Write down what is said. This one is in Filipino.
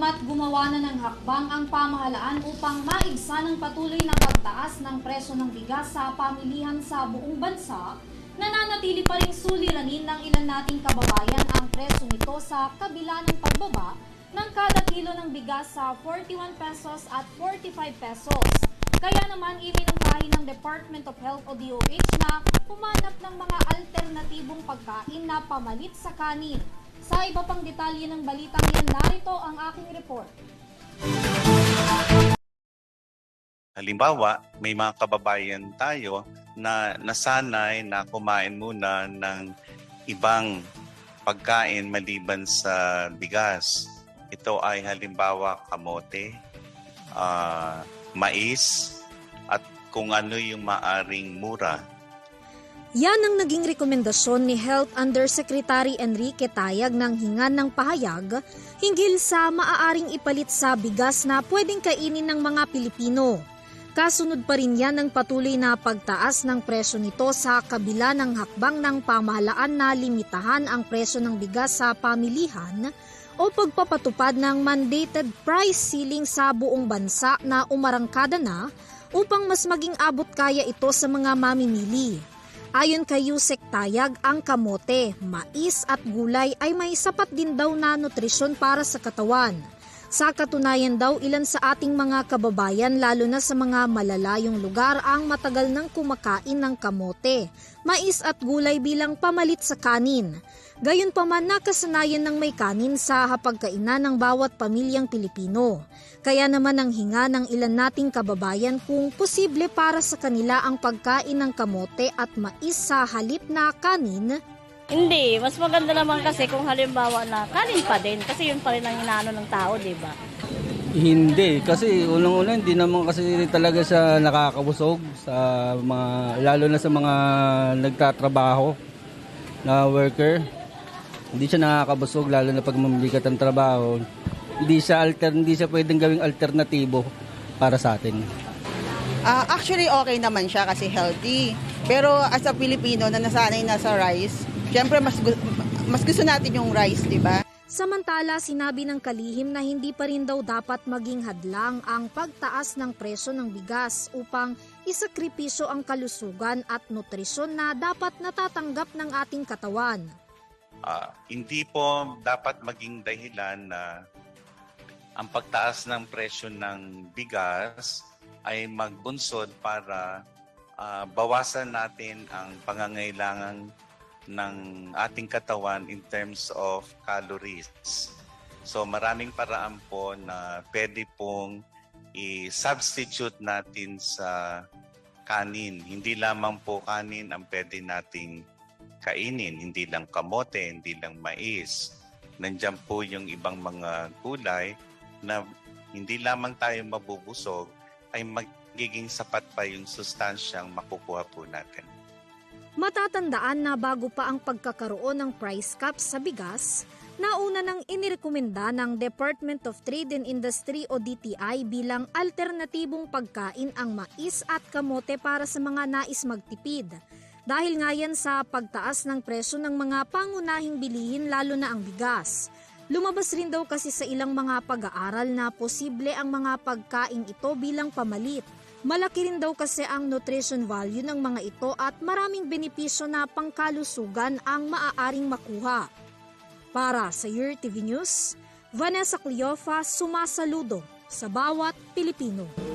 Bagamat gumawa na ng hakbang ang pamahalaan upang maigsa ng patuloy na pagtaas ng presyo ng bigas sa pamilihan sa buong bansa, nananatili pa rin suliranin ng ilan nating kababayan ang presyo nito sa kabila ng pagbaba ng kada kilo ng bigas sa 41 pesos at 45 pesos. Kaya naman iminungkahi ng Department of Health o DOH na humanap ng mga alternatibong pagkain na pamalit sa kanin. Sa iba pang detalye ng balitang yan, narito ang aking report. Halimbawa, may mga kababayan tayo na nasanay na kumain muna ng ibang pagkain maliban sa bigas. Ito ay halimbawa kamote, ah, mais, at kung ano yung maaring mura. Yan ang naging rekomendasyon ni Health Undersecretary Enrique Tayag ng hingan ng pahayag hinggil sa maaaring ipalit sa bigas na pwedeng kainin ng mga Pilipino. Kasunod pa rin yan ng patuloy na pagtaas ng presyo nito sa kabila ng hakbang ng pamahalaan na limitahan ang presyo ng bigas sa pamilihan o pagpapatupad ng mandated price ceiling sa buong bansa na umarangkada na upang mas maging abot kaya ito sa mga mamimili. Ayon kay Yusek Tayag, ang kamote, mais at gulay ay may sapat din daw na nutrisyon para sa katawan. Sa katunayan daw, ilan sa ating mga kababayan lalo na sa mga malalayong lugar ang matagal nang kumakain ng kamote, mais at gulay bilang pamalit sa kanin. Gayunpaman nakasanayan ng may kanin sa hapagkainan ng bawat pamilyang Pilipino. Kaya naman ang hinga ng ilan nating kababayan kung posible para sa kanila ang pagkain ng kamote at mais sa halip na kanin Hindi, mas maganda naman kasi kung halimbawa na kanin pa din kasi yun pa rin ang inaano ng tao, di ba? Hindi, kasi unang-una hindi naman kasi talaga siya nakakabusog sa mga lalo na sa mga nagtatrabaho na worker. Hindi siya nakakabusog lalo na pag mamibigat ang trabaho. Hindi siya alter hindi siya pwedeng gawing alternatibo para sa atin. Ah, actually, okay naman siya kasi healthy. Pero as a Filipino na nasanay na sa rice, syempre mas, gu- mas gusto natin yung rice, di ba? Samantala, sinabi ng kalihim na hindi pa rin daw dapat maging hadlang ang pagtaas ng presyo ng bigas upang isakripisyo ang kalusugan at nutrisyon na dapat natatanggap ng ating katawan. Ah, hindi po dapat maging dahilan na ang pagtaas ng presyo ng bigas ay magbunsod para ah, bawasan natin ang pangangailangan ng ating katawan in terms of calories. So maraming paraan po na pwede pong i-substitute natin sa kanin. Hindi lamang po kanin ang pwede nating kainin, hindi lang kamote, hindi lang mais. Nandiyan po yung ibang mga gulay na hindi lamang tayo mabubusog, ay magiging sapat pa yung sustansyang makukuha po natin. Matatandaan na bago pa ang pagkakaroon ng price cap sa bigas, nauna nang inirekomenda ng Department of Trade and Industry o DTI bilang alternatibong pagkain ang mais at kamote para sa mga nais magtipid. Dahil nga yan sa pagtaas ng presyo ng mga pangunahing bilihin lalo na ang bigas. Lumabas rin daw kasi sa ilang mga pag-aaral na posible ang mga pagkain ito bilang pamalit. Malaki rin daw kasi ang nutrition value ng mga ito at maraming benepisyo na pangkalusugan ang maaaring makuha. Para sa Your TV News, Vanessa Cleofa sumasaludo sa bawat Pilipino.